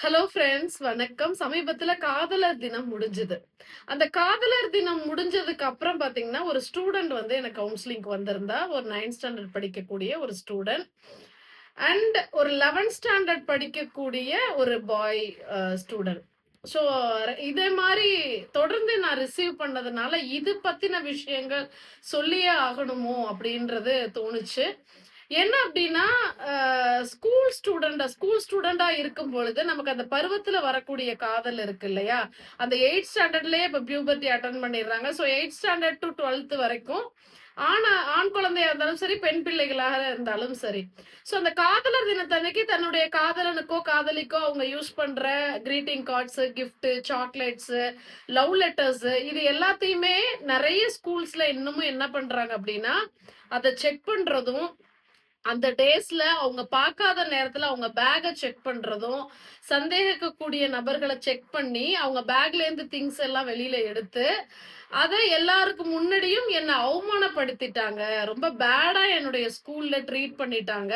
Hello friends வணக்கம். சமீபத்துல காதலர் தினம் முடிஞ்சது. அந்த காதலர் தினம் முடிஞ்சதுக்கு அப்புறம் பாத்தீங்கன்னா ஒரு ஸ்டூடெண்ட் வந்து எனக்கு கவுன்சிலிங்க்கு வந்திருந்தா. ஒரு நைன்த் ஸ்டாண்டர்ட் படிக்கக்கூடிய ஒரு ஸ்டூடெண்ட் அண்ட் ஒரு லெவன்த் ஸ்டாண்டர்ட் படிக்கக்கூடிய ஒரு பாய் ஸ்டூடெண்ட் ஸோ இதே மாதிரி தொடர்ந்து நான் ரிசீவ் பண்ணதுனால இது பத்தின விஷயங்கள் சொல்லியே ஆகணுமோ அப்படின்றது தோணுச்சு. என்ன அப்படின்னா ஸ்கூல் ஸ்டூடெண்டா ஸ்கூல் ஸ்டூடெண்டா இருக்கும் பொழுது நமக்கு அந்த பருவத்துல வரக்கூடிய காதல் இருக்கு இல்லையா? அந்த எயிட் ஸ்டாண்டர்ட்லயே இப்ப பியூபர்ட்டி அட்டன் பண்ணிடுறாங்க. So eight standard to twelfth வரைக்கும் ஆனா ஆண் குழந்தையா இருந்தாலும் சரி பெண் பிள்ளைகளாக இருந்தாலும் சரி. ஸோ அந்த காதலர் தினத்தன்னைக்கு தன்னுடைய காதலனுக்கோ காதலிக்கோ அவங்க யூஸ் பண்ற greeting cards gift chocolates love letters இது எல்லாத்தையுமே நிறைய ஸ்கூல்ஸ்ல இன்னமும் என்ன பண்றாங்க அப்படின்னா அதை செக் பண்றதும் அந்த டேஸ்ல அவங்க பார்க்காத நேரத்துல அவங்க பேகை செக் பண்றதும் சந்தேகிக்கக்கூடிய நபர்களை செக் பண்ணி அவங்க பேக்ல இருந்து திங்ஸ் எல்லாம் வெளியில எடுத்து அதை எல்லாருக்கும் முன்னாடியும் என்னை அவமானப்படுத்திட்டாங்க. ரொம்ப பேடா என்னுடைய ஸ்கூல்ல ட்ரீட் பண்ணிட்டாங்க.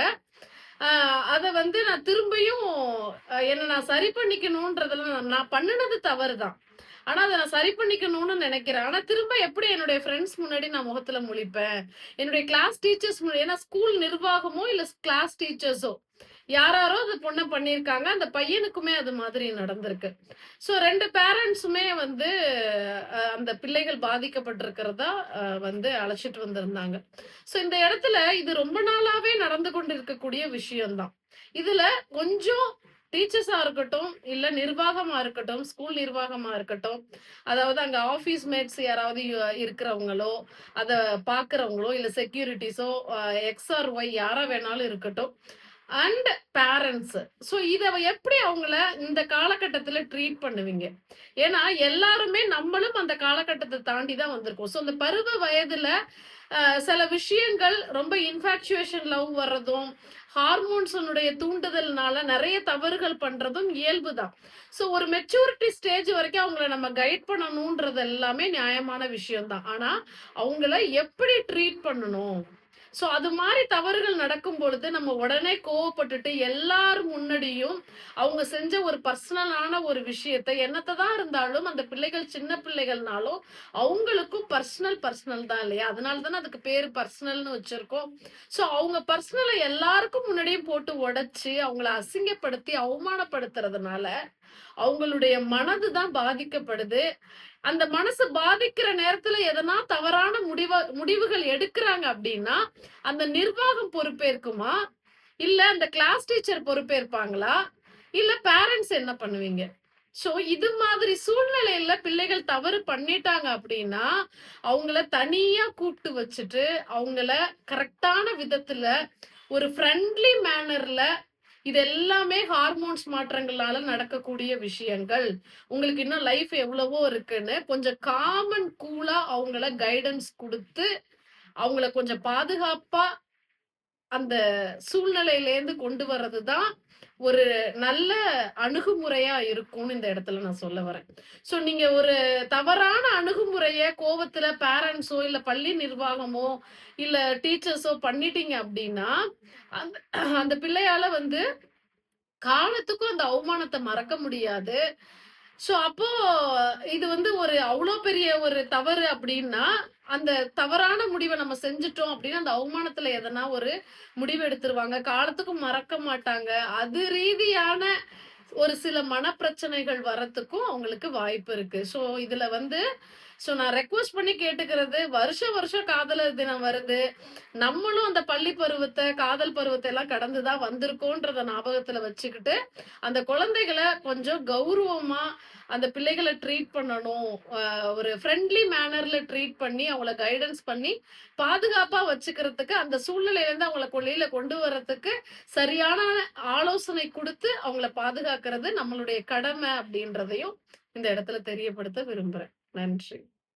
அதை வந்து நான் திரும்பியும் என்னை நான் சரி பண்ணிக்கணுன்றதுல நான் பண்ணினது தவறு தான் ஆனா அதை நான் சரி பண்ணிக்கணும்னு நினைக்கிறேன். ஆனா திரும்ப எப்படி என்னுடைய ஃப்ரெண்ட்ஸ் முன்னாடி நான் முகத்துல முழிப்பேன்? என்னுடைய கிளாஸ் டீச்சர்ஸ் முன்னாடி ஏன்னா ஸ்கூல் நிர்வாகமோ இல்ல கிளாஸ் டீச்சர்ஸோ யாராரோ அது பொண்ணை பண்ணியிருக்காங்க. அந்த பையனுக்குமே அது மாதிரி நடந்திருக்கு. ஸோ ரெண்டு பேரண்ட்ஸுமே வந்து அந்த பிள்ளைகள் பாதிக்கப்பட்டிருக்கிறதா வந்து அழைச்சிட்டு வந்திருந்தாங்க. ஸோ இந்த இடத்துல இது ரொம்ப நாளாவே நடந்து கொண்டு இருக்கக்கூடிய விஷயம்தான். இதுல கொஞ்சம் டீச்சர்ஸா இருக்கட்டும் இல்ல நிர்வாகமா இருக்கட்டும் ஸ்கூல் நிர்வாகமா இருக்கட்டும் அதாவது அங்க ஆபீஸ் மேட்ஸ் யாராவது இருக்கிறவங்களோ அதை பாக்குறவங்களோ இல்ல செக்யூரிட்டிஸோ எக்ஸ்ஆர் ஒய் யாரா வேணாலும் இருக்கட்டும் அண்ட் பேரண்ட்ஸ் ஸோ இதை எப்படி அவங்கள இந்த காலகட்டத்தில் ட்ரீட் பண்ணுவீங்க? ஏன்னா எல்லாருமே நம்மளும் அந்த காலகட்டத்தை தாண்டி தான் வந்திருக்கோம். ஸோ அந்த பருவ வயதில் சில விஷயங்கள் ரொம்ப இன்ஃபாக்சுவேஷன் லவ் வர்றதும் ஹார்மோன்ஸனுடைய தூண்டுதல்னால நிறைய தவறுகள் பண்றதும் இயல்பு தான் ஸோ ஒரு மெச்சூரிட்டி ஸ்டேஜ் வரைக்கும் அவங்கள நம்ம கைட் பண்ணணுன்றது எல்லாமே நியாயமான விஷயம் தான் ஆனால் அவங்கள எப்படி ட்ரீட் பண்ணணும்? ஸோ அது மாதிரி தவறுகள் நடக்கும் பொழுது நம்ம உடனே கோவப்பட்டுட்டு எல்லாரும் முன்னாடியும் அவங்க செஞ்ச ஒரு பர்சனலான ஒரு விஷயத்த என்னத்தை தான் இருந்தாலும் அந்த பிள்ளைகள் சின்ன பிள்ளைகள்னாலும் அவங்களுக்கும் பர்சனல் பர்சனல் தான் இல்லையா? அதனால தானே அதுக்கு பேர் பர்சனல்னு வச்சிருக்கோம். ஸோ அவங்க பர்சனலை எல்லாருக்கும் முன்னாடியும் போட்டு உடைச்சு அவங்கள அசிங்கப்படுத்தி அவமானப்படுத்துறதுனால அவங்களுடைய மனது தான் பாதிக்கப்படுது. அந்த மனசு பாதிக்கிற நேரத்துல எதனா தவறான முடிவு முடிவுகள் எடுக்கிறாங்க அப்படின்னா அந்த நிர்வாகம் பொறுப்பேற்குமா? இல்ல அந்த கிளாஸ் டீச்சர் பொறுப்பேற்பாங்களா? இல்ல பேரண்ட்ஸ் என்ன பண்ணுவீங்க? சோ இது மாதிரி சூழ்நிலையில பிள்ளைகள் தவறு பண்ணிட்டாங்க அப்படின்னா அவங்கள தனியா கூப்பிட்டு வச்சுட்டு அவங்கள கரெக்டான விதத்துல ஒரு ஃப்ரெண்ட்லி மேனர்ல இது எல்லாமே ஹார்மோன்ஸ் மாற்றங்களால நடக்கக்கூடிய விஷயங்கள். உங்களுக்கு இன்னும் லைஃப் எவ்வளவோ இருக்குன்னு கொஞ்சம் காமன் கூலா அவங்கள கைடன்ஸ் கொடுத்து அவங்கள கொஞ்சம் பாதுகாப்பா அந்த சூழ்நிலையிலேருந்து கொண்டு வர்றது தான் ஒரு நல்ல அணுகுமுறையா இருக்கும்னு இந்த இடத்துல நான் சொல்ல வரேன். ஸோ நீங்க ஒரு தவறான அணுகுமுறைய கோவத்துல பேரண்ட்ஸோ இல்ல பள்ளி நிர்வாகமோ இல்ல டீச்சர்ஸோ பண்ணிட்டீங்க அப்படின்னா அந்த அந்த பிள்ளையால வந்து காலத்துக்கும் அந்த அவமானத்தை மறக்க முடியாது. ஸோ அப்போ இது வந்து ஒரு அவ்வளோ பெரிய ஒரு தவறு அப்படின்னா அந்த தவறான முடிவை நம்ம செஞ்சுட்டோம் அப்படின்னா அந்த அவமானத்துல எதனா ஒரு முடிவு எடுத்துருவாங்க. காலத்துக்கும் மறக்க மாட்டாங்க. அது ரீதியான ஒரு சில மனப்பிரச்சனைகள் வரத்துக்கும் அவங்களுக்கு வாய்ப்பு இருக்கு. ஸோ இதுல வந்து ஸோ நான் ரெக்வஸ்ட் பண்ணி கேட்டுக்கிறது வருஷம் வருஷம் காதலர் தினம் வருது. நம்மளும் அந்த பள்ளி பருவத்தை காதல் பருவத்தை எல்லாம் கடந்துதான் வந்திருக்கோன்றத ஞாபகத்துல வச்சுக்கிட்டு அந்த குழந்தைகளை கொஞ்சம் கௌரவமா அந்த பிள்ளைகளை ட்ரீட் பண்ணணும். ஒரு ஃப்ரெண்ட்லி மேனர்ல ட்ரீட் பண்ணி அவங்கள கைடன்ஸ் பண்ணி பாதுகாப்பா வச்சுக்கிறதுக்கு அந்த சூழ்நிலையிலேருந்து அவங்கள கொள்ளையில கொண்டு வர்றதுக்கு சரியான ஆலோசனை கொடுத்து அவங்கள பாதுகாக்கிறது நம்மளுடைய கடமை அப்படின்றதையும் இந்த இடத்துல தெரியப்படுத்த விரும்புறேன். Landship